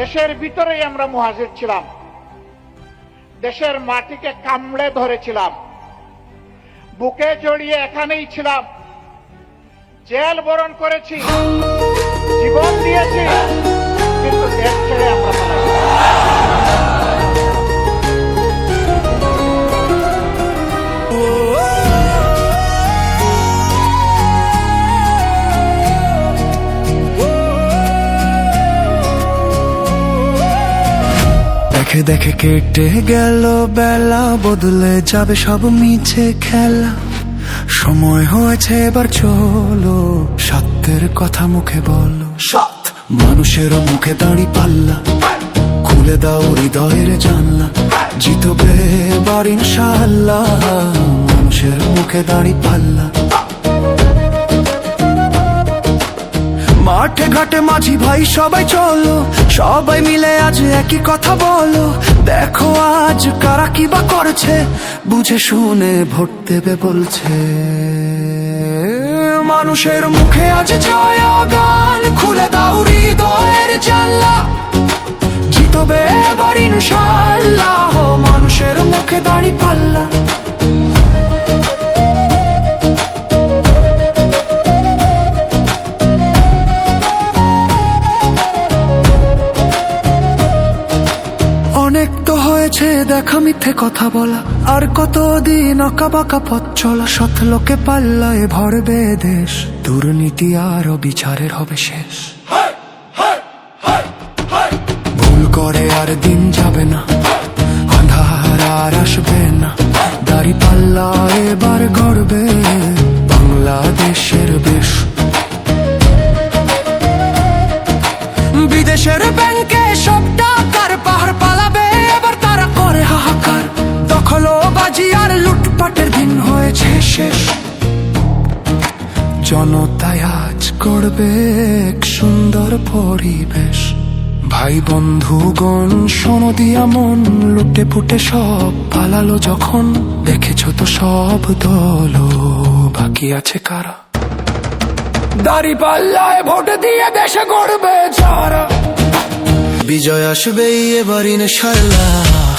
দেশের ভিতরেই আমরা মুহাজির ছিলাম। দেশের মাটিকে কামড়ে ধরেছিলাম। বুকে জড়িয়ে এখানেই ছিলাম। জেল বরণ করেছি। জীবন দিয়েছি। দেখে দেখে কেটে গেল বেলা বদলে যাবে সব মিছে খেলা। সময় হয়েছে এবার চলো সত্যের কথা মুখে বলো। সৎ। মানুষের মুখে দাঁড়ি পাল্লা। খুলে দাও হৃদয়ের জানলা। জিতবে এবার ইনশাল্লাহ মানুষের মুখে দাঁড়ি পাল্লা। ঘাটে মাঝি ভাই, সবাই চলো, সবাই মিলে আজ একই কথা বলো। দেখো আজ কারা কি বা করছে, বুঝে শুনে ভোট দেবে বলছে। মানুষের মুখে আজ জয় গান খুলে দাও হৃদয়ের জানলা জিতবে এবার ইনশাল্লাহ মানুষের মুখে দাঁড়ি পাল্লা। হয়েছে দেখা মিথ্যে কথা বলা। আর কতদিন অকা বাঁকা পথ চলা। সৎ লোকে পাল্লায় ভরবে দেশ। দুর্নীতি আর বিচারের হবে শেষ। ভুল করে আর দিন যাবে না। আন্ধার আর আসবে না। দাড়ি পাল্লা এবার গড়বে বাংলাদেশের বেশ। বিদেশের ব্যাংকে জনতায় আজ করবে এক সুন্দর পরিবেশ। ভাই বন্ধুগণ, শোনো দিয়া মন, লুটে ফুটে সব পালালো যখন। দেখেছ তো সব দল বাকি আছে কারা? দাড়ি পাল্লায় ভোট দিয়ে দেশে গড়বে যারা। বিজয় আসবেই এবার ইনশাল্লাহ